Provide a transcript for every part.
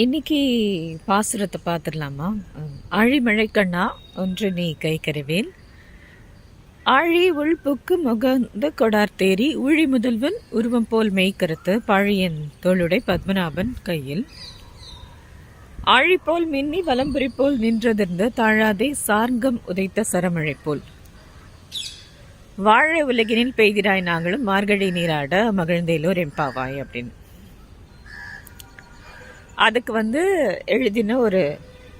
இன்னைக்கு பாசுரத்தை பார்த்துடலாமா? ஆழிமழை கண்ணா ஒன்று நீ கை கருவேல். ஆழி உள்புக்கு முகந்த கொடார் தேரி ஊழி முதல்வன் உருவம் போல் மெய்க்கருத்து பாழியன் தோளுடை பத்மநாபன் கையில். ஆழி போல் மின்னி வலம்புரி போல் நின்றதிர்ந்த தாழாதே சார்கம் உதைத்த சரமழை போல். வாழ உலகினில் பெய்திராய் நாங்களும் மார்கழி நீராட மகிழ்ந்தேலோர் எம்பாவாய் அப்படின்னு. அதுக்கு வந்து எழுதின ஒரு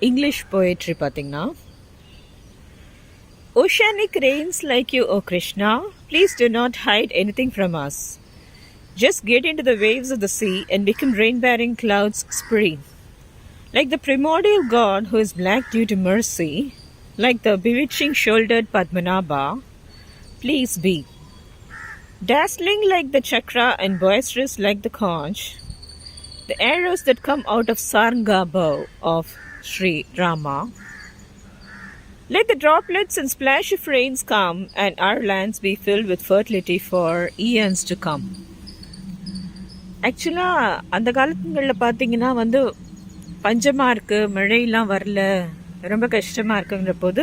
இங்கிலீஷ் போயட்ரி பார்த்தீங்கன்னா oceanic rains like you O Krishna please do not hide anything from us. Just get into the waves of the sea and become rain bearing clouds spring. Like the primordial god who is black due to mercy, like the bewitching shouldered Padmanabha, please be. Dazzling like the chakra and boisterous like the conch, the arrows that come out of Saranga bow of Sri Rama. Let the droplets and splash of rains come, and our lands be filled with fertility for eons to come. ஆக்சுவலாக அந்த காலத்துங்களில் பார்த்தீங்கன்னா வந்து பஞ்சமாக இருக்குது மழையெல்லாம் வரல ரொம்ப கஷ்டமாக இருக்குங்கிற போது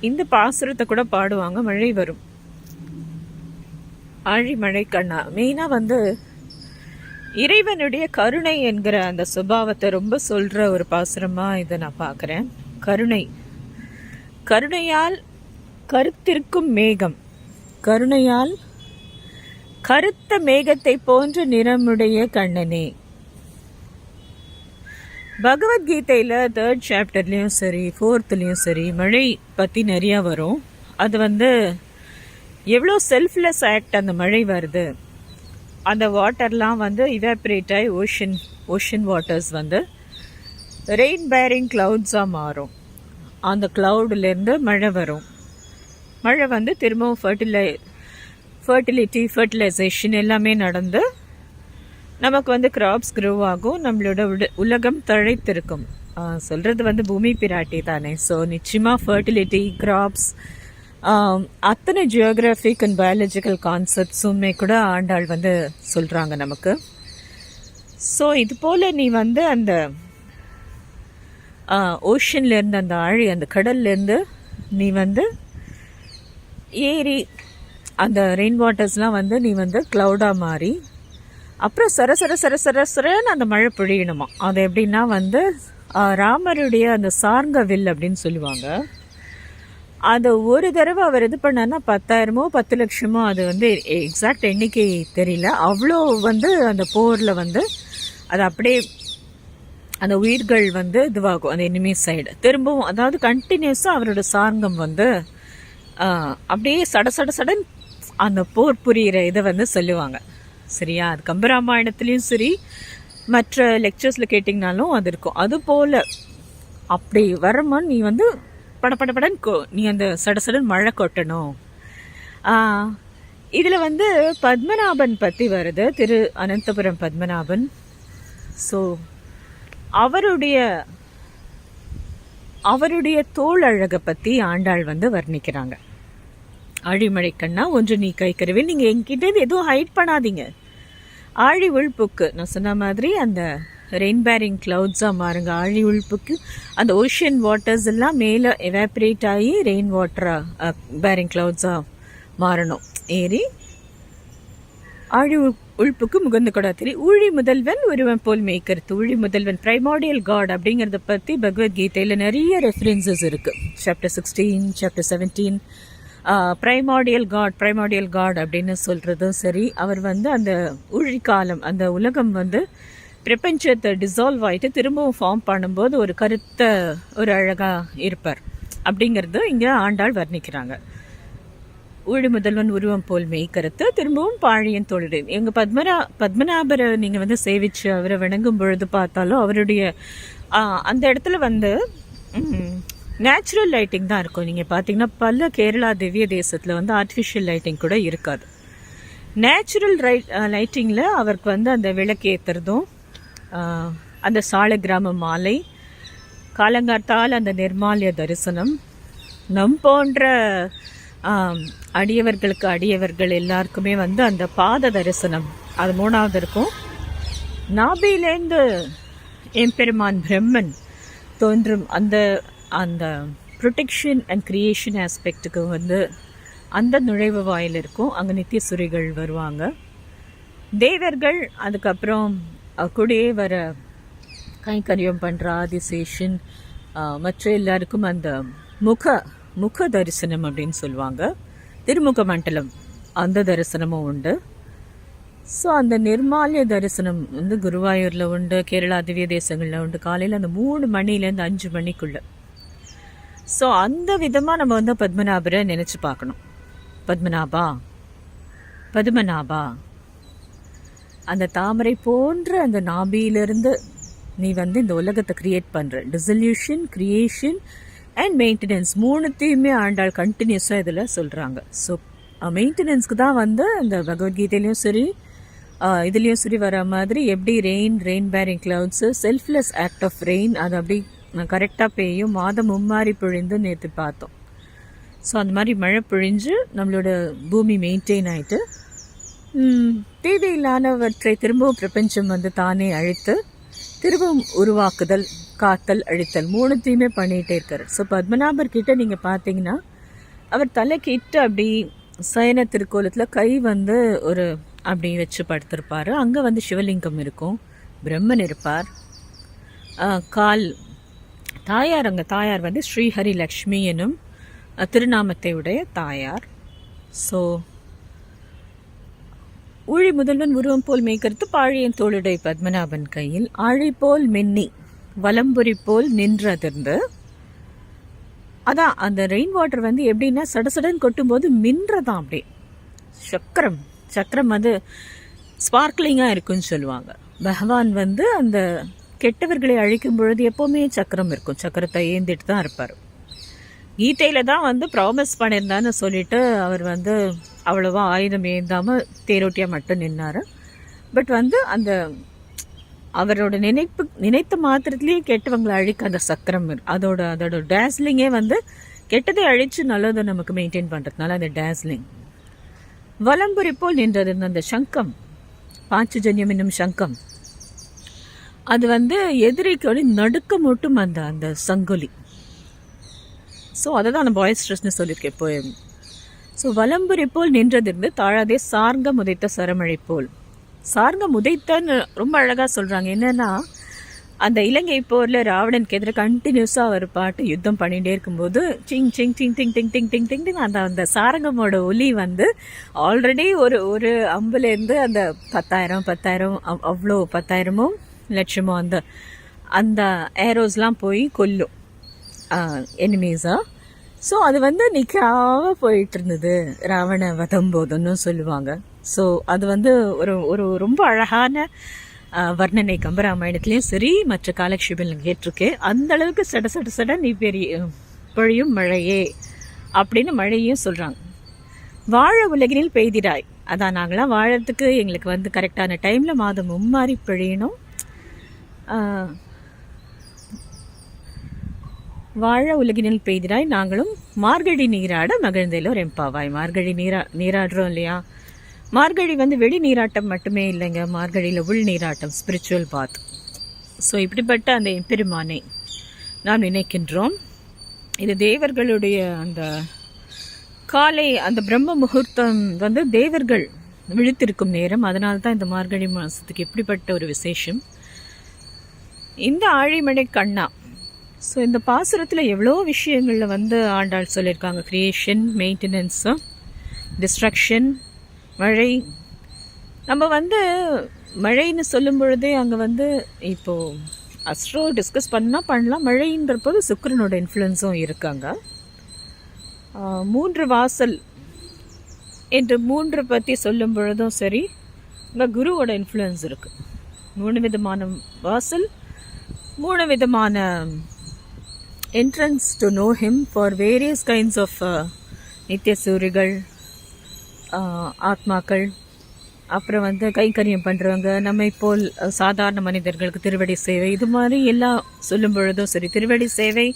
இந்த பாசுரத்தை கூட பாடுவாங்க மழை வரும் ஆழி மழை கண்ணா மெயினாக வந்து இறைவனுடைய கருணை என்கிற அந்த சுபாவத்தை ரொம்ப சொல்ற ஒரு பாசுரமா இதை நான் பார்க்குறேன். கருணை. கருணையால் கருத்திருக்கும் மேகம். கருணையால் கருத்த மேகத்தை போன்ற நிறமுடைய கண்ணனே. பகவத்கீதையில் தேர்ட் சாப்டர்லேயும் சரி ஃபோர்த்துலேயும் சரி மழை பற்றி நிறையா வரும். அது வந்து எவ்வளோ செல்ஃப்லெஸ் ஆக்ட் அந்த மழை வருது. அந்த வாட்டர்லாம் வந்து இவாப்ரேட் ஆகி ஓஷன் ஓஷன் வாட்டர்ஸ் வந்து ரெயின் பேரிங் க்ளவுட்ஸாக மாறும். அந்த க்ளவுட்லேருந்து மழை வரும். மழை வந்து திரும்பவும் ஃபர்டிலை ஃபர்டிலிட்டி ஃபர்டிலைசேஷன் எல்லாமே நடந்து நமக்கு வந்து கிராப்ஸ் க்ரோ ஆகும். நம்மளோட உட- உலகம் தழைத்திருக்கும். சொல்கிறது வந்து பூமி பிராட்டி தானே. ஸோ நிச்சயமாக ஃபர்டிலிட்டி கிராப்ஸ் அத்தனை ஜியோகிராஃபிக் அண்ட் பயாலஜிக்கல் கான்செப்ட்ஸுமே கூட ஆண்டாள் வந்து சொல்கிறாங்க நமக்கு. ஸோ இது போல் நீ வந்து அந்த ஓஷன்லேருந்து அந்த ஆழி அந்த கடல்லேருந்து நீ வந்து ஏரி அந்த ரெயின் வாட்டர்ஸ்லாம் வந்து நீ வந்து க்ளவுடாக மாறி அப்புறம் சர சர சர சர சரன்னு அந்த மழை பொழியணுமா? அது எப்படின்னா வந்து ராமருடைய அந்த சார்ங்க வில் அப்படின்னு சொல்லுவாங்க. அதை ஒரு தடவை அவர் இது பண்ணார்னா பத்தாயிரமோ பத்து லட்சமோ அது வந்து எக்ஸாக்ட் எண்ணிக்கை தெரியல. அவ்வளோ வந்து அந்த போரில் வந்து அது அப்படியே அந்த உயிர்கள் வந்து இதுவாகும் அந்த எனிமி சைடு திரும்பவும் அதாவது கண்டினியூஸாக அவரோட சாரங்கம் வந்து அப்படியே சட சட சடன் அந்த போர் புரிகிற இதை வந்து சொல்லுவாங்க. சரியா? அது கம்பராமாயணத்துலேயும் சரி மற்ற லெக்சர்ஸில் கேட்டிங்கனாலும் அது இருக்கும். அது போல் அப்படி வரமா நீ வந்து பட கோ நீ அந்த சட சடன் மழை கொட்டணும். இதில் வந்து பத்மநாபன் பற்றி வருது திரு அனந்தபுரம் பத்மநாபன். ஸோ அவருடைய அவருடைய தோல் அழகை பற்றி ஆண்டாள் வந்து வர்ணிக்கிறாங்க. ஆழிமழை கண்ணா ஒன்று நீ கை நீங்கள் என்கிட்ட எதுவும் ஹைட் பண்ணாதீங்க. ஆழி உள்புக்கு நான் சொன்ன மாதிரி அந்த ரெயின் பேரிங் க்ளவுட்ஸாக மாறுங்க. ஆழி உழுப்புக்கு அந்த ஓஷியன் வாட்டர்ஸ் எல்லாம் மேலே எவாப்ரேட் ஆகி ரெயின் வாட்டராக பேரிங் க்ளவுட்ஸாக மாறணும். ஏறி ஆழி உழுப்புக்கு உள்புக்கு முகந்து கொடாத்திரி ஊழி முதல்வன் ஒருவன் போல் மேய்க்கர் ஊழி முதல்வன் பிரைமாடியல் காட் அப்படிங்கிறத பற்றி பகவத்கீதையில் நிறைய ரெஃபரன்சஸ் இருக்குது chapter sixteen chapter seventeen primordial god primordial god அப்படின்னு சொல்கிறதும் சரி. அவர் வந்து அந்த ஊழி காலம் அந்த உலகம் வந்து பிரபஞ்சத்தை டிசால்வ் ஆயிட்டு திரும்பவும் ஃபார்ம் பண்ணும்போது ஒரு கருத்த ஒரு அழகாக இருப்பார். அப்படிங்கிறது இங்கே ஆண்டாள் வர்ணிக்கிறாங்க. ஊழி முதல்வன் உருவம் போல் மெய்கருத்து திரும்பவும் பாழியன் தோழிடு எங்கள் பத்மரா பத்மநாபரை நீங்கள் வந்து சேவிச்சு அவரை வணங்கும் பொழுது பார்த்தாலும் அவருடைய அந்த இடத்துல வந்து நேச்சுரல் லைட்டிங் தான் இருக்கும். நீங்கள் பார்த்தீங்கன்னா பல கேரளா திவ்ய தேசத்தில் வந்து ஆர்டிஃபிஷியல் லைட்டிங் கூட இருக்காது. நேச்சுரல் ரைட் லைட்டிங்கில் அவருக்கு வந்து அந்த விளக்கு ஏற்றுறதும் அந்த சால கிராம மாலை காலங்காத்தால் அந்த நிர்மாலய தரிசனம் நம் போன்ற அடியவர்களுக்கு அடியவர்கள் எல்லாருக்குமே வந்து அந்த பாத தரிசனம். அது மூணாவது இருக்கும். நாபிலேருந்து எம்பெருமான் பிரம்மன் தோன்றும் அந்த அந்த ப்ரொடெக்ஷன் அண்ட் க்ரியேஷன் ஆஸ்பெக்டுக்கு வந்து அந்த நுழைவு வாயில் இருக்கும். அங்கே நித்தியசுரிகள் வருவாங்க. தேவர்கள் அதுக்கப்புறம் கூடயே வர கைங்கரியம் பண்ணுற ஆதிசேஷன் மற்ற எல்லாருக்கும் அந்த முக முக தரிசனம் அப்படின்னு சொல்லுவாங்க. திருமுக மண்டலம் அந்த தரிசனமும் உண்டு. ஸோ அந்த நிர்மால்ய தரிசனம் வந்து குருவாயூரில் உண்டு கேரளா திவ்ய தேசங்களில் உண்டு. காலையில் அந்த மூணு மணிலேருந்து அஞ்சு மணிக்குள்ள. ஸோ அந்த விதமாக நம்ம வந்து பத்மநாபரை நினச்சி பார்க்கணும். பத்மநாபா? பத்மநாபா? அந்த தாமரை போன்ற அந்த நாபியிலிருந்து நீ வந்து இந்த உலகத்தை கிரியேட் பண்ணுற டிசல்யூஷன் க்ரியேஷன் அண்ட் மெயின்டெனன்ஸ் மூணுத்தையுமே ஆண்டாள் கண்டினியூஸாக இதில் சொல்கிறாங்க ஸோ மெயின்டெனன்ஸ்க்கு தான் வந்து அந்த பகவத்கீதையிலையும் சரி இதுலேயும் சரி வர மாதிரி எப்படி rain rain bearing clouds selfless act of rain அது அப்படி கரெக்டாக பெய்யும். மாதம் மும்மாறி பொழிந்து நேற்று பார்த்தோம். ஸோ அந்த மாதிரி மழை பொழிஞ்சு நம்மளோட பூமி மெயின்டைன் ஆகிட்டு தேவையில்லாதவற்றை திரும்பவும் பிரபஞ்சம் வந்து தானே அழித்து திரும்பவும் உருவாக்குதல் காத்தல் அழித்தல் மூணுத்தையுமே பண்ணிகிட்டே இருக்கார். ஸோ பத்மநாபர் கிட்ட நீங்கள் பார்த்தீங்கன்னா அவர் தலைக்கிட்ட அப்படி சயன திருக்கோலத்தில் கை வந்து ஒரு அப்படி வச்சு படுத்திருப்பார். அங்கே வந்து சிவலிங்கம் இருக்கும் பிரம்மன் இருப்பார். கால் தாயார் அங்கே தாயார் வந்து ஸ்ரீஹரி லக்ஷ்மி எனும் திருநாமத்தை உடைய தாயார். ஸோ ஊழி முதல்வன் உருவம் போல் மேய்கருத்து பாழியன் தோளுடை பத்மநாபன் கையில் ஆழி போல் மின்னி வலம்புரி போல் நின்றதிர்ந்து அதான் அந்த ரெயின் வாட்டர் வந்து எப்படின்னா சடசடன் கொட்டும்போது மின்றதான் அப்படியே சக்கரம் சக்கரம் அது ஸ்பார்க்லிங்காக இருக்குன்னு சொல்லுவாங்க. பகவான் வந்து அந்த கெட்டவர்களை அழிக்கும் பொழுது எப்போவுமே சக்கரம் இருக்கும். சக்கரத்தை ஏந்திட்டு தான் இருப்பார். கீதையில தான் வந்து ப்ராமிஸ் பண்ணியிருந்தான்னு சொல்லிட்டு அவர் வந்து அவ்வளோவா ஆயுதம் ஏந்தாமல் தேரோட்டியாக மட்டும் நின்னார். பட் வந்து அந்த அவரோட நினைப்பு நினைத்த மாத்திரத்துலேயே கெட்டவங்களை அழிக்க அந்த சக்கரம் அதோட அதோட டேஸ்லிங்கே வந்து கெட்டதை அழித்து நல்லதை நமக்கு மெயின்டைன் பண்ணுறதுனால அந்த டேஸ்லிங் வலம்புரி போல் நின்றது அந்த சங்கம். பாஞ்சஜன்யம் என்னும் சங்கம். அது வந்து எதிரிக்கு நடுக்க மட்டும் அந்த அந்த சங்கொலி. ஸோ அதை தான் அந்த பாய்ஸ் ஸ்ட்ரெஸ்னு சொல்லியிருக்கேன் இப்போ ஸோ வலம்புரி போல் நின்றதிருந்து தாழாதே சார்ங்க முதைத்த சரமழை போல். சார்ங்க முதைத்தன்னு ரொம்ப அழகாக சொல்கிறாங்க என்னென்னா அந்த இலங்கை போரில் ராவணனுக்கு எதிராக கண்டினியூஸாக ஒரு பாட்டு யுத்தம் பண்ணிகிட்டே இருக்கும்போது சிங் சிங் சிங் டிங் டிங் டிங் டிங் டிங் டிங் அந்த அந்த சாரங்கமோட ஒலி வந்து ஆல்ரெடி ஒரு ஒரு அம்புலேருந்து அந்த பத்தாயிரம் பத்தாயிரம் அவ்- அவ்வளோ பத்தாயிரமும் லட்சமோ அந்த அந்த ஏரோஸ்லாம் போய் கொல்லும். எனிமீஸாக ஸோ அது வந்து நிற்காக போயிட்டு இருந்தது ராவண வதம் போதுன்னு சொல்லுவாங்க. ஸோ அது வந்து ஒரு ஒரு ரொம்ப அழகான வர்ணனை கம்பராமாயணத்துலேயும் சரி மற்ற காலக்ஷேபில் கேட்டிருக்கேன் அந்த அளவுக்கு சட சட சட நீ பெரிய பொழியும் மழையே அப்படின்னு மழையும் சொல்கிறாங்க வாழ உலகினில் பெய்திடாய். அதான் நாங்களாம் வாழறதுக்கு எங்களுக்கு வந்து கரெக்டான டைமில் மாதம் மும்மாறி பிழையணும். வாழ உலகினில் பெய்திடாய் நாங்களும் மார்கழி நீராட மகிழ்ந்தேலோர் எம்பாவாய் மார்கழி நீரா நீராடுறோம் இல்லையா? மார்கழி வந்து வெளி நீராட்டம் மட்டுமே இல்லைங்க. மார்கழியில் உள் நீராட்டம் ஸ்பிரிச்சுவல் பாத் ஸோ இப்படிப்பட்ட அந்த எம்பெருமானை நாம் நினைக்கின்றோம். இது தேவர்களுடைய அந்த காலை அந்த பிரம்ம முகூர்த்தம் வந்து தேவர்கள் விழித்திருக்கும் நேரம். அதனால தான் இந்த மார்கழி மாதத்துக்கு எப்படிப்பட்ட ஒரு விசேஷம். இந்த ஆழிமழை கண்ணா ஸோ இந்த பாசுரத்தில் எவ்வளோ விஷயங்களில் வந்து ஆண்டாள் சொல்லியிருக்காங்க? க்ரியேஷன் மெயின்டெனன்ஸு டிஸ்ட்ரக்ஷன் மழை. நம்ம வந்து மழைன்னு சொல்லும் பொழுதே அங்கே வந்து இப்போது அஸ்ட்ரோ டிஸ்கஸ் பண்ணால் பண்ணலாம். மழைன்றப்போது சுக்கரனோட இன்ஃப்ளூயன்ஸும் இருக்காங்க. மூன்று வாசல் என்று மூன்று பற்றி சொல்லும் பொழுதும் சரி இங்கே குருவோட இன்ஃப்ளூயன்ஸ் இருக்குது மூணு விதமான வாசல் மூணு விதமான entrance to know him for various kinds of நித்திய சூரிகள் ஆத்மாக்கள் அப்புறம் வந்து கைங்கரியம் பண்ணுறவங்க நம்மை போல் சாதாரண மனிதர்களுக்கு திருவடி சேவை. இது மாதிரி எல்லாம் சொல்லும் பொழுதும் சரி திருவடி சேவை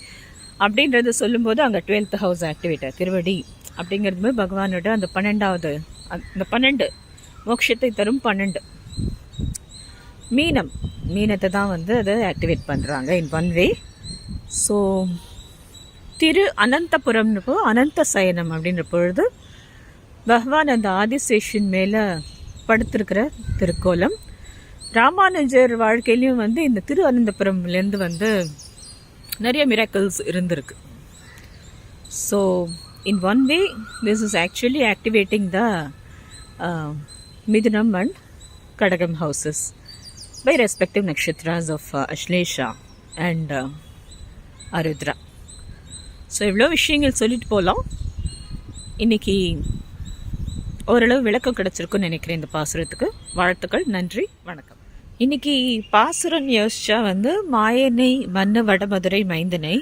அப்படின்றது சொல்லும்போது அங்கே டுவெல்த் ஹவுஸ் ஆக்டிவேட்டர் திருவடி அப்படிங்கிறது போது பகவானோட அந்த பன்னெண்டாவது அந்த பன்னெண்டு மோட்சத்தை தரும் பன்னெண்டு. மீனம். மீனத்தை தான் வந்து அதை ஆக்டிவேட் பண்ணுறாங்க இன் ஒன் வே ஸோ திரு அனந்தபுரம்னு அனந்த சயனம் அப்படின்ற பொழுது பகவான் அந்த ஆதிசேஷன் மேலே படுத்திருக்கிற திருக்கோலம். ராமானுஜர் வாழ்க்கையிலையும் வந்து இந்த திரு அனந்தபுரம்லேருந்து வந்து நிறைய மிராக்கிள்ஸ் இருந்திருக்கு. So in one way this is actually activating the Mithunam and Kadagam houses by respective nakshatras of Ashlesha and Arudra. So இவ்வளோ விஷயங்கள் சொல்லிட்டு போகலாம் இன்னைக்கு ஓரளவு விளக்கம் கிடச்சிருக்குன்னு நினைக்கிறேன் இந்த பாசுரத்துக்கு. வாழ்த்துக்கள் நன்றி வணக்கம். இன்னைக்கு பாசுரம் யோசிச்சா வந்து மாயனை மன்ன வடமதுரை மைந்தனை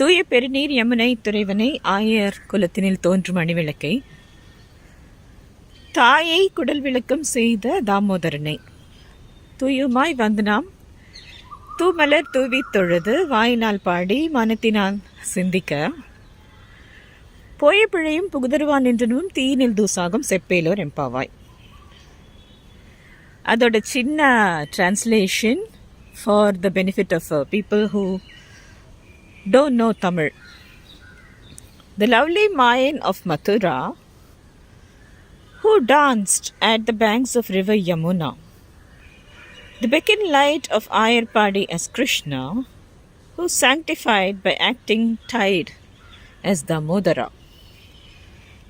தூய பெருநீர் யமுனை துறைவனை ஆயர் குலத்தினில் தோன்றும் அணிவிளக்கை தாயை குடல் விளக்கம் செய்த தாமோதரனை தூயுமாய் வந்து நாம் தூமலர் தூவி தொழுது வாயினால் பாடி மனத்தினால் சிந்திக்க. போய பிழையும் புகுதருவான் என்றனும் தீயினில் தூசாகும் செப்பேலோர் எம்பாவாய். அதோட சின்ன translation for the benefit of people who don't know Tamil the lovely Mayan of Mathura who danced at the banks of river Yamuna. The beacon light of Ayarpadi as Krishna, who sanctified by acting tide as Damodara.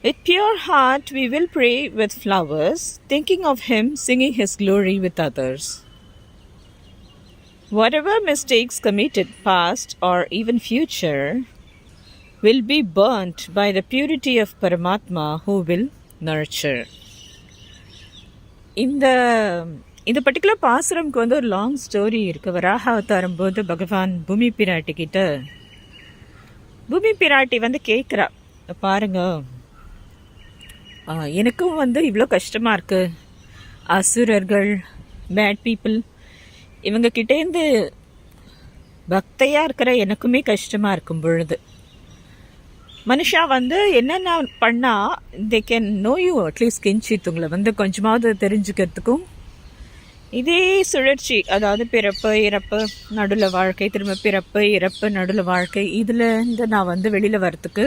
With pure heart, we will pray with flowers, thinking of Him singing His glory with others. Whatever mistakes committed, past or even future, will be burnt by the purity of Paramatma who will nurture. In the இந்த particular பாசுரம்க்கு வந்து ஒரு long story இருக்கு. வராக அவதாரம் போது பகவான் பூமி பிராட்டி கிட்ட பூமி பிராட்டி வந்து கேட்குறா பாருங்க. எனக்கும் வந்து இவ்வளோ கஷ்டமாக இருக்கு. அசுரர்கள் பேட் பீப்புள் இவங்க கிட்டேருந்து பக்தையாக இருக்கிற எனக்குமே கஷ்டமாக இருக்கும் பொழுது. மனுஷா வந்து என்னென்ன பண்ணால் they can know you at least கிஞ்சித் உங்களை வந்து கொஞ்சமாவது தெரிஞ்சுக்கிறதுக்கும் இதே சுழற்சி அதாவது பிறப்பு இறப்பு நடுவில் வாழ்க்கை திரும்ப பிறப்பு இறப்பு நடுவில் வாழ்க்கை இதுலேருந்து நான் வந்து வெளியில் வரத்துக்கு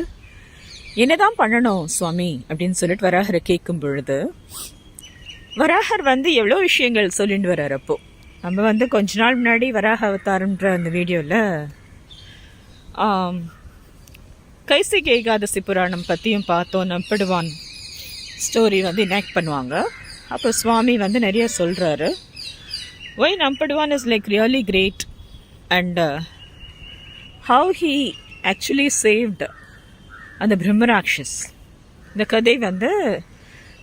என்னதான் பண்ணணும் சுவாமி அப்படின்னு சொல்லிட்டு வராகரை கேட்கும் பொழுது வராகர் வந்து எவ்வளோ விஷயங்கள் சொல்லிட்டு வர்றார் அப்போ. நம்ம வந்து கொஞ்ச நாள் முன்னாடி வராக அவதாரம்ன்ற அந்த வீடியோவில் கைசிக ஏகாதசி புராணம் பற்றியும் பார்த்தோம் நம்பிடுவான் ஸ்டோரி வந்து இனாக்ட் பண்ணுவாங்க. அப்போ சுவாமி வந்து நிறைய சொல்கிறாரு why is is like really great uh, how he actually saved அந்த பிரம்மராட்சஸ் இந்த கதை வந்து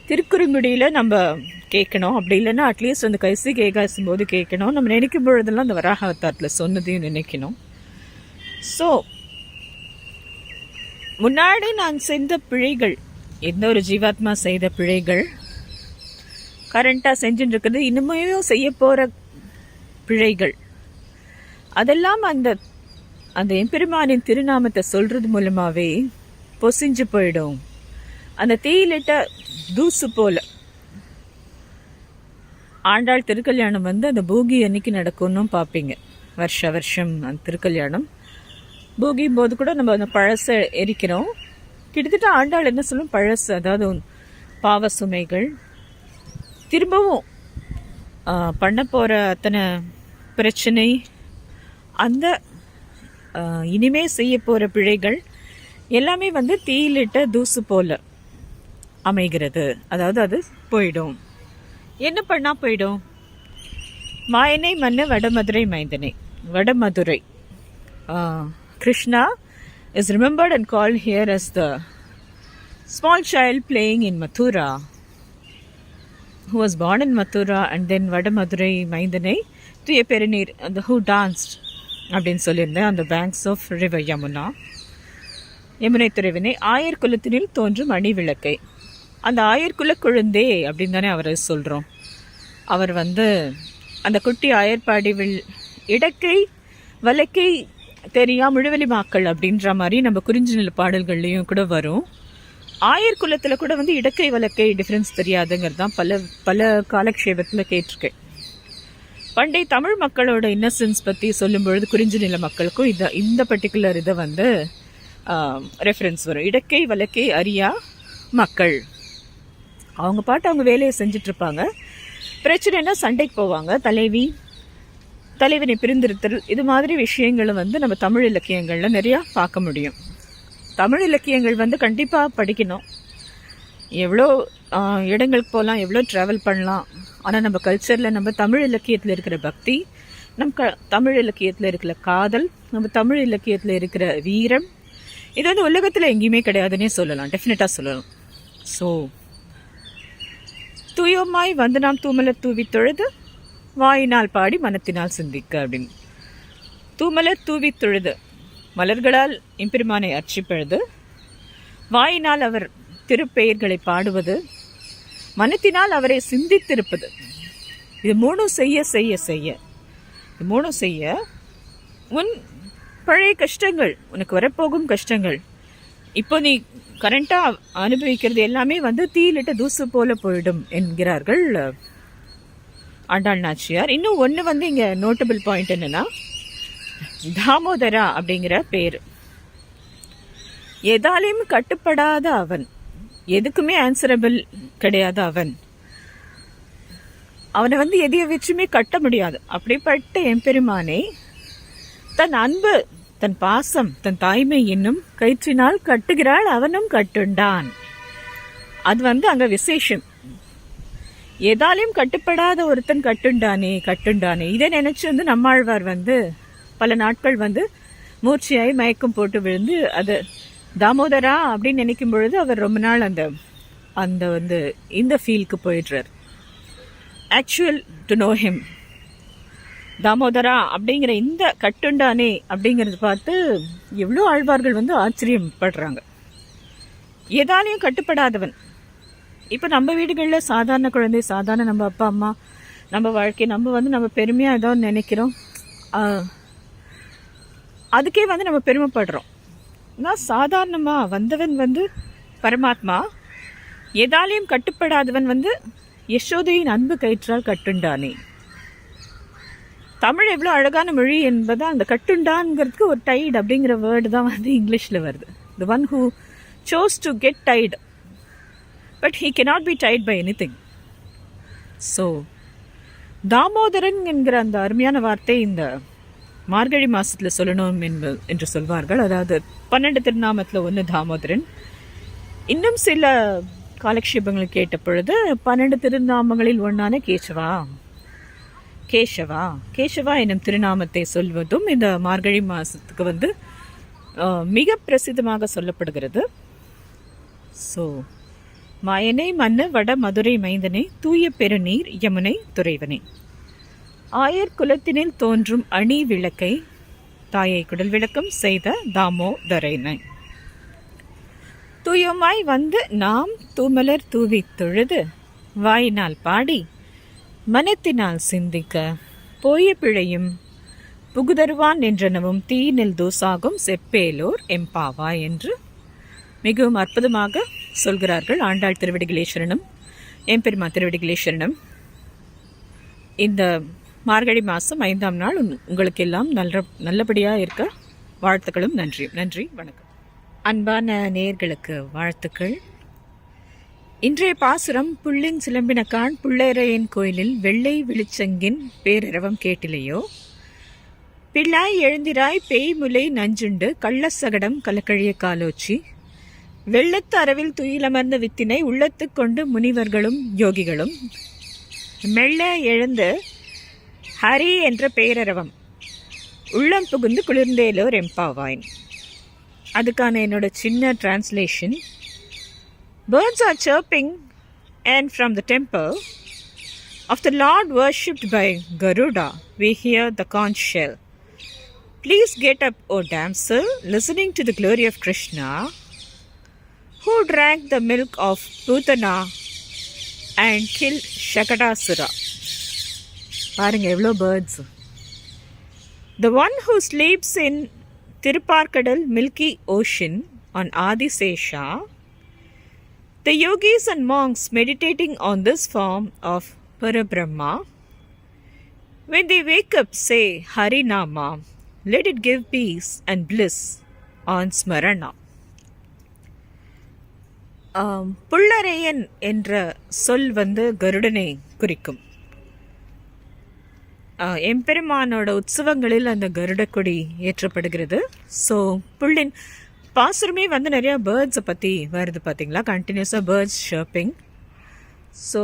திருக்குறுங்குடியில் நம்ம கேட்கணும். அப்படி இல்லைன்னா அட்லீஸ்ட் அந்த கைசி கேகாசும் போது கேட்கணும். நம்ம நினைக்கும் பொழுதெல்லாம் அந்த வராக அவதாரத்தில் சொன்னதையும் நினைக்கணும். ஸோ முன்னாடி நான் செய்த பிழைகள் எந்த ஒரு ஜீவாத்மா செய்த பிழைகள் கரண்ட்டாக செஞ்சுட்டுருக்கிறது இனிமேலும் செய்ய போகிற பிழைகள். அதெல்லாம் அந்த அந்த எம்பெருமானின் திருநாமத்தை சொல்கிறது மூலமாகவே பொசிஞ்சு போயிடும். அந்த தீயிலிட்ட தூசு போல். ஆண்டாள் திருக்கல்யாணம் வந்து அந்த பூகி அன்னைக்கு நடக்கும்னு பார்ப்பீங்க வருஷ வருஷம் அந்த திருக்கல்யாணம். பூகியும் போது கூட நம்ம அந்த பழசை எரிக்கிறோம். கிட்டத்தட்ட ஆண்டாள் என்ன சொல்லும்? பழசு அதாவது பாவ சுமைகள் திரும்பவும் பண்ண போகிற அத்தனை பிரச்சனை அந்த இனிமே செய்ய போகிற பிழைகள் எல்லாமே வந்து தீயிலிட்ட தூசு போல அமைகிறது. அதாவது அது போயிடும். என்ன பண்ணா போயிடும்? மாயனை மண்ணு வடமதுரை மைந்தனை. Vadamadurai. Krishna is remembered and call here as the small child playing in Mathura who was born in Mathura and then Vadamadurai Maindane, தூய பெருநீர் அந்த who danced அப்படின்னு சொல்லியிருந்தேன் அந்த banks of river Yamuna Yamunai துறைவினை ஆயர் குலத்தினில் தோன்றும் அணி விளக்கை அந்த ஆயர்குல குழந்தே அப்படின்னு தானே அவரை சொல்கிறோம் அவர் வந்து அந்த குட்டி ஆயர்பாடி வில் இடக்கை வலக்கை தெரியா முழுவலி மாக்கள் அப்படின்ற மாதிரி நம்ம குறிஞ்சி நில பாடல்கள்லேயும் கூட வரும். ஆயர் குலத்தில் கூட வந்து இடக்கை வழக்கை டிஃப்ரென்ஸ் தெரியாதுங்கிறது தான் பல பல காலக்ஷேபத்தில் கேட்டிருக்கேன் பண்டை தமிழ் மக்களோட இன்னசென்ஸ் பற்றி சொல்லும் பொழுது குறிஞ்சி நில மக்களுக்கும் இதை இந்த பர்டிகுலர் இதை வந்து ரெஃபரன்ஸ் வரும். இடக்கை வழக்கை அறியா மக்கள். அவங்க பாட்டு அவங்க வேலையை செஞ்சிட்ருப்பாங்க. பிரச்சனைனா சண்டைக்கு போவாங்க. தலைவி தலைவனை பிரிந்திருத்தல். இது மாதிரி விஷயங்களை வந்து நம்ம தமிழ் இலக்கியங்களில் நிறையா பார்க்க முடியும். தமிழ் இலக்கியங்கள் வந்து கண்டிப்பாக படிக்கணும். எவ்வளோ இடங்களுக்கு போகலாம் எவ்வளோ ட்ராவல் பண்ணலாம். ஆனால் நம்ம கல்ச்சரில் நம்ம தமிழ் இலக்கியத்தில் இருக்கிற பக்தி நம் க தமிழ் இலக்கியத்தில் இருக்கிற காதல் நம்ம தமிழ் இலக்கியத்தில் இருக்கிற வீரம் இது வந்து உலகத்தில் எங்கேயுமே கிடையாதுன்னே சொல்லலாம். டெஃபினட்டாக சொல்லலாம். ஸோ தூயோமாய் வந்து நாம் தூமலர் தூவி தொழுது வாயினால் பாடி மனத்தினால் சிந்திக்க அப்படின்னு. தூமலர் தூவி தொழுது. மலர்களால் எம்பெருமானை அர்ச்சிப்பது வாயினால் அவர் திருப்பெயர்களை பாடுவது. மனத்தினால் அவரை சிந்தித்திருப்பது. இது மூணும் செய்ய செய்ய செய்ய. இது மூணும் செய்ய உன் பழைய கஷ்டங்கள் உனக்கு வரப்போகும் கஷ்டங்கள். இப்போ நீ கரண்ட்டாக அனுபவிக்கிறது எல்லாமே வந்து தீயிலிட்ட தூசு போல போயிடும் என்கிறார்கள். ஆண்டாள் நாச்சியார். இன்னும் ஒன்று வந்து இங்கே நோட்டபிள் பாயிண்ட் என்னன்னா தாமோதரா அப்படிங்கிற பேர். எதாலையும் கட்டுப்படாத அவன். எதுக்குமே ஆன்சரபிள் கிடையாது அவன். அவனை வந்து எதைய வச்சுமே கட்ட முடியாது. அப்படிப்பட்ட எம்பெருமானை தன் அன்பு தன் பாசம் தன் தாய்மை என்னும் கயிற்றினால் கட்டுகிறாள் அவனும் கட்டுண்டான். அது வந்து அங்க விசேஷம். எதாலையும் கட்டுப்படாத ஒருத்தன் கட்டுண்டானே கட்டுண்டானே. இதை நினைச்சு வந்து நம்மாழ்வார் வந்து பல நாட்கள் வந்து மூர்ச்சியாகி மயக்கம் போட்டு விழுந்து அது தாமோதரா அப்படின்னு நினைக்கும் பொழுது அவர் ரொம்ப நாள் அந்த அந்த வந்து இந்த ஃபீல்க்கு போயிடுறார். Actual to know him Damodara அப்படிங்கிற இந்த கட்டுண்டானே அப்படிங்கிறது பார்த்து எவ்வளோ ஆழ்வார்கள் வந்து ஆச்சரியப்படுறாங்க. எதாலையும் கட்டுப்படாதவன். இப்போ நம்ம வீடுகளில் சாதாரண குழந்தை சாதாரண நம்ம அப்பா அம்மா நம்ம வாழ்க்கை நம்ம வந்து நம்ம பெருமையாக ஏதோ நினைக்கிறோம். அதுக்கே வந்து நம்ம பெருமைப்படுறோம். நான் சாதாரணமாக வந்தவன் வந்து பரமாத்மா எதாலையும் கட்டுப்படாதவன் வந்து யசோதையின் அன்பு கயிற்றால் கட்டுண்டானே. தமிழ் எவ்வளோ அழகான மொழி என்பதால் அந்த கட்டுண்டான்ங்கிறதுக்கு ஒரு டைட் அப்படிங்கிற வேர்டு தான் வந்து இங்கிலீஷில் வருது. The one who chose to get tied but he cannot be tied by anything so Damodaran என்கிற அந்த அருமையான வார்த்தை இந்த மார்கழி மாதத்தில் சொல்லணும் என்ப என்று சொல்வார்கள். அதாவது பன்னெண்டு திருநாமத்தில் ஒன்று தாமோதரன். இன்னும் சில காலக்ஷேபங்கள் கேட்ட பொழுது பன்னெண்டு திருநாமங்களில் ஒன்றான கேசவா? கேசவா? கேசவா என்னும் திருநாமத்தை சொல்வதும் இந்த மார்கழி மாதத்துக்கு வந்து மிக பிரசித்தமாக சொல்லப்படுகிறது. ஸோ மாயனை மன்ன வட மதுரை மைந்தனை தூய பெருநீர் யமுனை துறைவனே. ஆயர் குலத்தினில் தோன்றும் அணி விளக்கை தாயை குடல் விளக்கம் செய்த தாமோதரனை. துயமாய் வந்து நாம் தூமலர் தூவி தொழுது வாயினால் பாடி மனத்தினால் சிந்திக்க போய பிழையும் புகுதருவான் என்றனவும் தீயினில் தூசாகும் செப்பேலோர் எம்பாவா என்று மிகவும் அற்புதமாக சொல்கிறார்கள் ஆண்டாள் திருவடிகளேஸ்வரனும் எம்பெருமா திருவடிகளேஸ்வரனும். இந்த மார்கழி மாதம் ஐந்தாம் நாள் உங்களுக்கு எல்லாம் நல்ல நல்லபடியாக இருக்க வாழ்த்துக்களும் நன்றியும் நன்றி வணக்கம். அன்பான நேர்களுக்கு வாழ்த்துக்கள். இன்றைய பாசுரம் புள்ளின் சிலம்பினக்கான் புள்ளரையன் கோயிலில் வெள்ளை வெளிச்சங்கின் பேரிரவம் கேட்டிலையோ? பிள்ளாய் எழுந்திராய் பேய் முலை நஞ்சுண்டு கள்ளசகடம் கலக்கழிய காலோச்சி. வெள்ளத்து அரவில் துயிலமர்ந்த வித்தினை உள்ளத்து கொண்டு முனிவர்களும் யோகிகளும். மெல்ல எழுந்து ஹரி என்ற பேரரவம் உள்ளம் புகுந்து குளிர்ந்தேலோர் எம்பாவாயின் அதுக்கான என்னோட சின்ன translation birds are chirping and from the temple of the lord worshipped by Garuda we hear the conch shell please get up O damsel listening to the glory of Krishna who drank the milk of Putana and kill Shakatasura பாருங்கள் எவ்வளோ birds the one who sleeps in Thiruparkadal milky ocean on Adisesha the yogis and monks meditating on this form of Parabrahma when the wake up say Harinama let it give peace and bliss on smarana புள்ளரையன் என்ற சொல் வந்து கருடனை குறிக்கும் எம்பெருமானோட உற்சவங்களில் அந்த கருடக்கொடி ஏற்றப்படுகிறது. So புள்ளின் பாசுரமே வந்து நிறையா பேர்ட்ஸை பற்றி வருது பார்த்தீங்களா கண்டினியூஸாக பேர்ட்ஸ் ஷர்ப்பிங் ஸோ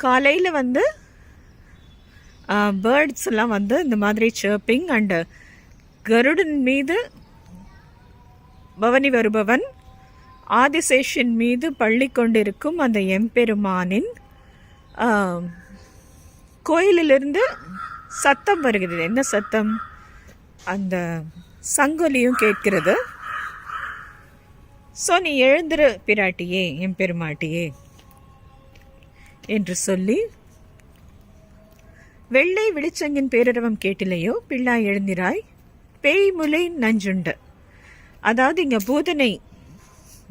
காலையில் வந்து பேர்ட்ஸ் எல்லாம் வந்து இந்த மாதிரி சர்ப்பிங் அண்டு கருடன் மீது பவனி வருபவன் ஆதிசேஷன் மீது பள்ளி கொண்டிருக்கும் அந்த எம்பெருமானின் கோயிலிலிருந்து சத்தம் வருகிறது. என்ன சத்தம்? அந்த சங்கொலியும் கேட்கிறது. ஸோ நீ எழுந்துரு பிராட்டியே என் பெருமாட்டியே என்று சொல்லி வெள்ளை வெளிச்சங்கின் பேரரவம் கேட்டிலையோ பிள்ளாய் எழுந்திராய் பேய் முலை நஞ்சுண்டு. அதாவது இங்கே பூதனை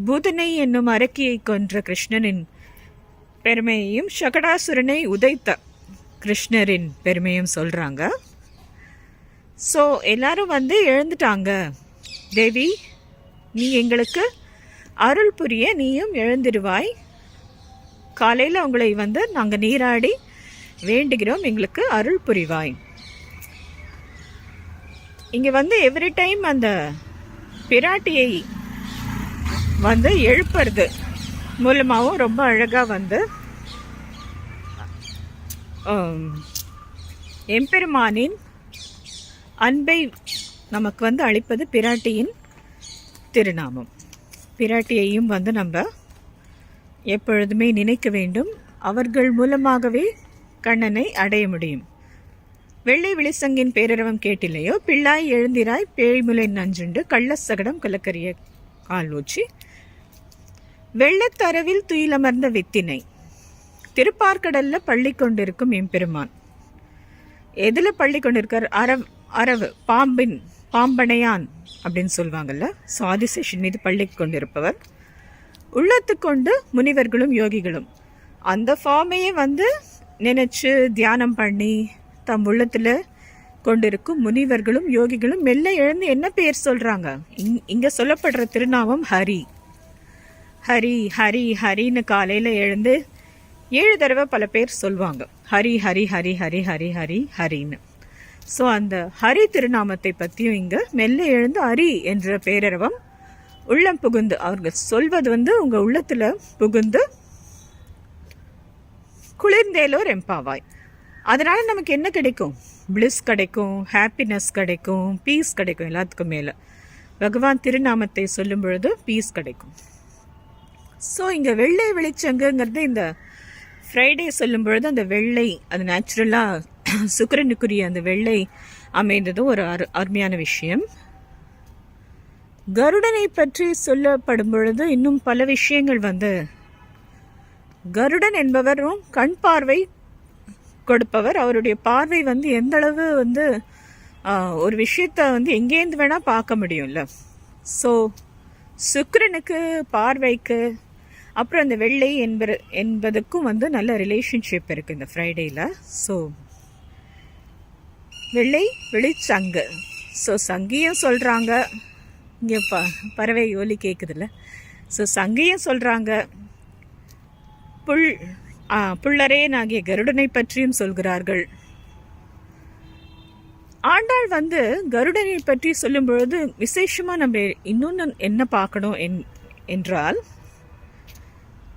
பூதனை என்னும் அரக்கியை கொன்ற கிருஷ்ணனின் பெருமையையும் சகடாசுரனை உதைத்த கிருஷ்ணரின் பெருமையும் சொல்கிறாங்க ஸோ எல்லாரும் வந்து எழுந்துட்டாங்க. தேவி நீ எங்களுக்கு அருள் புரிய நீயும் எழுந்திருவாய். காலையில் உங்களை வந்து நாங்கள் நீராடி வேண்டுகிறோம் எங்களுக்கு அருள் புரிவாய். இங்கே வந்து எவ்ரி டைம் அந்த பிராட்டியை வந்து எழுப்புறது மூலமாகவும் ரொம்ப அழகாக வந்து எம்பெருமானின் அன்பை நமக்கு வந்து அளிப்பது பிராட்டியின் திருநாமம். பிராட்டியையும் வந்து நம்ம எப்பொழுதுமே நினைக்க வேண்டும். அவர்கள் மூலமாகவே கண்ணனை அடைய முடியும். வெள்ளை விழிசங்கின் பேரரவம் கேட்டில்லையோ? பிள்ளாய் எழுந்திராய் பேய்முலை நஞ்சுண்டு கள்ளசகடம் கலக்கரிய கால் ஊச்சி. வெள்ளத்தரவில் துயிலமர்ந்த வித்தினை. திருப்பார்க்கடல்ல பள்ளி கொண்டிருக்கும் எம்பெருமான் எதில் பள்ளி கொண்டிருக்கார்? அரவ் அரவு பாம்பின் பாம்பனையான் அப்படின்னு சொல்லுவாங்கல்ல. ஸோ ஆதிசேஷன் மீது பள்ளி கொண்டிருப்பவர். உள்ளத்து கொண்டு முனிவர்களும் யோகிகளும். அந்த ஃபார்மையே வந்து நினச்சி தியானம் பண்ணி தம் உள்ளத்தில் கொண்டிருக்கும் முனிவர்களும் யோகிகளும் மெல்ல எழுந்து என்ன பேர் சொல்கிறாங்க இங்- இங்கே சொல்லப்படுற திருநாமம் ஹரி. ஹரி ஹரி ஹரின்னு காலையில் எழுந்து ஏழு தடவை பல பேர் சொல்லுவாங்க ஹரி ஹரி ஹரி ஹரி ஹரி ஹரி ஹரின்னு. ஸோ அந்த ஹரி திருநாமத்தை பற்றியும் இங்க மெல்ல எழுந்து ஹரி என்ற பேரரவம் உள்ளம் புகுந்து அவர்கள் சொல்வது வந்து உங்க உள்ளத்துல புகுந்து குளிர்ந்தேலோர் எம்பாவாய். அதனால நமக்கு என்ன கிடைக்கும்? பிளிஸ் கிடைக்கும் ஹாப்பினஸ் கிடைக்கும் பீஸ் கிடைக்கும் எல்லாத்துக்கும் மேலே. பகவான் திருநாமத்தை சொல்லும் பொழுது பீஸ் கிடைக்கும். ஸோ இங்கே வெள்ளை வெளிச்சங்குங்கிறது இந்த ஃப்ரைடே சொல்லும் பொழுது அந்த வெள்ளை அது நேச்சுரலாக சுக்கரனுக்குரிய அந்த வெள்ளை அமைந்ததும் ஒரு அரு அருமையான விஷயம். கருடனை பற்றி சொல்லப்படும் பொழுது இன்னும் பல விஷயங்கள் வந்து கருடன் என்பவரும் கண் பார்வை கொடுப்பவர். அவருடைய பார்வை வந்து எந்த அளவு வந்து ஒரு விஷயத்த வந்து எங்கேருந்து வேணால் பார்க்க முடியும்ல. ஸோ சுக்கரனுக்கு பார்வைக்கு அப்புறம் அந்த வெள்ளை என்பது என்பதுக்கும் வந்து நல்ல ரிலேஷன்ஷிப் இருக்குது இந்த ஃப்ரைடேயில் ஸோ வெள்ளை வெளிச்சங்கு ஸோ சங்கியும் சொல்கிறாங்க இங்கே ப பறவை ஒலி கேட்குதுல்ல ஸோ சங்கியும் சொல்கிறாங்க புல் ஆ, புல்லரேன் ஆகிய கருடனை பற்றியும் சொல்கிறார்கள். ஆண்டாள் வந்து கருடனை பற்றி சொல்லும் பொழுது விசேஷமாக நம்ம இன்னொன்று என்ன பார்க்கணும் என்- என்றால்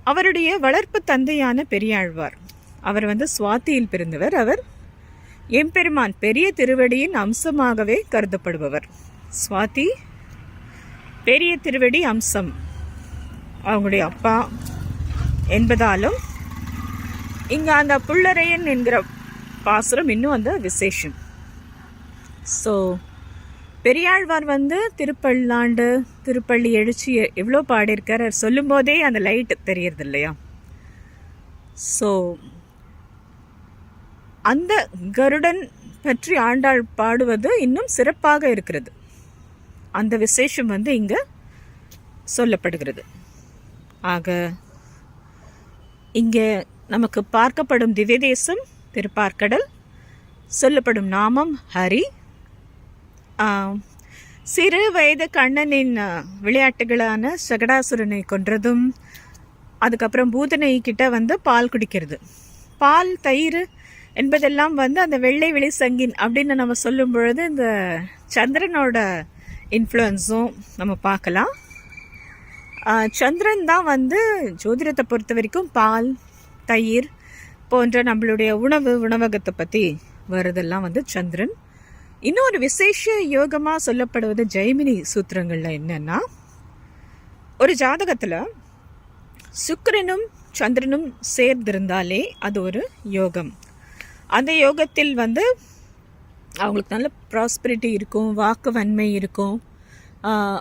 அவருடைய வளர்ப்பு தந்தையான பெரியாழ்வார். அவர் வந்து சுவாத்தியில் பிறந்தவர். அவர் எம்பெருமான் பெரிய திருவடியின் அம்சமாகவே கருதப்படுபவர். சுவாதி பெரிய திருவடி அம்சம். அவங்களுடைய அப்பா என்பதாலும் இங்கே அந்த புள்ளரையன் என்கிற பாசுரம் இன்னும் அந்த விசேஷம். ஸோ பெரியாழ்வார் வந்து திருப்பல்லாண்டு திருப்பள்ளி எழுச்சி எவ்வளோ பாடியிருக்கார் சொல்லும்போதே அந்த லைட் தெரியறது இல்லையா ஸோ அந்த கருடன் பற்றி ஆண்டாள் பாடுவது இன்னும் சிறப்பாக இருக்கிறது. அந்த விசேஷம் வந்து இங்கே சொல்லப்படுகிறது. ஆக இங்கே நமக்கு பார்க்கப்படும் திவ்ய தேசம் திருப்பார்க்கடல் சொல்லப்படும் நாமம் ஹரி சிறு வயது கண்ணனின் விளையாட்டுகளான சகடாசுரனை கொன்றதும் அதுக்கப்புறம் பூதனை கிட்ட வந்து பால் குடிக்கிறது. பால் தயிர் என்பதெல்லாம் வந்து அந்த வெள்ளை வெளி சங்கின் அப்படின்னு நம்ம சொல்லும் பொழுது இந்த சந்திரனோட இன்ஃப்ளூயன்ஸும் நம்ம பார்க்கலாம். சந்திரன் தான் வந்து ஜோதிடத்தை பொறுத்த வரைக்கும் பால் தயிர் போன்ற நம்மளுடைய உணவு உணவகத்தை பற்றி வருதெல்லாம் வந்து சந்திரன். இன்னொரு விசேஷ யோகமாக சொல்லப்படுவது ஜெய்மினி சூத்திரங்களில் என்னென்னா ஒரு ஜாதகத்தில் சுக்கரனும் சந்திரனும் சேர்ந்திருந்தாலே அது ஒரு யோகம். அந்த யோகத்தில் வந்து அவங்களுக்கு நல்ல ப்ராஸ்பரிட்டி இருக்கும் வாக்கு வன்மை இருக்கும்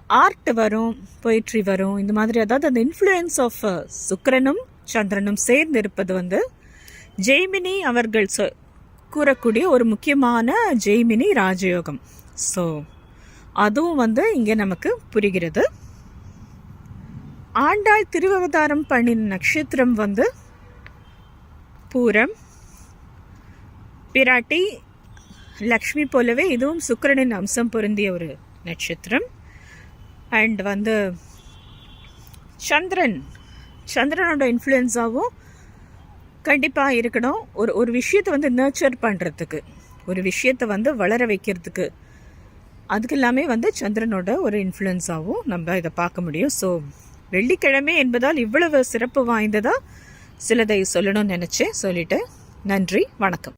ஆர்ட் வரும் பொயிட்ரி வரும் இந்த மாதிரி அதாவது அந்த இன்ஃப்ளூயன்ஸ் ஆஃப் சுக்கரனும் சந்திரனும் சேர்ந்து இருப்பது வந்து ஜெய்மினி அவர்கள் சொ கூறக்கூடிய ஒரு முக்கியமான ஜெய்மினி ராஜயோகம். ஸோ அதுவும் வந்து இங்கே நமக்கு புரிகிறது. ஆண்டாள் திருவவதாரம் பண்ணின நட்சத்திரம் வந்து பூரம். பிராட்டி லக்ஷ்மி போலவே இதுவும் சுக்கரனின் அம்சம் பொருந்திய ஒரு நட்சத்திரம். அண்ட் வந்து சந்திரன். சந்திரனோட இன்ஃப்ளூயன்ஸாகவும் கண்டிப்பாக இருக்கணும். ஒரு ஒரு விஷயத்தை வந்து நர்ச்சர் பண்ணுறதுக்கு ஒரு விஷயத்தை வந்து வளர வைக்கிறதுக்கு. அதுக்கு எல்லாமே வந்து சந்திரனோட ஒரு இன்ஃப்ளூயன்ஸாகவும் நம்ம இதை பார்க்க முடியும். ஸோ வெள்ளிக்கிழமை என்பதால் இவ்வளவு சிறப்பு வாய்ந்ததாக சிலதை சொல்லணும்னு நினச்சேன். சொல்லிட்டு நன்றி வணக்கம்.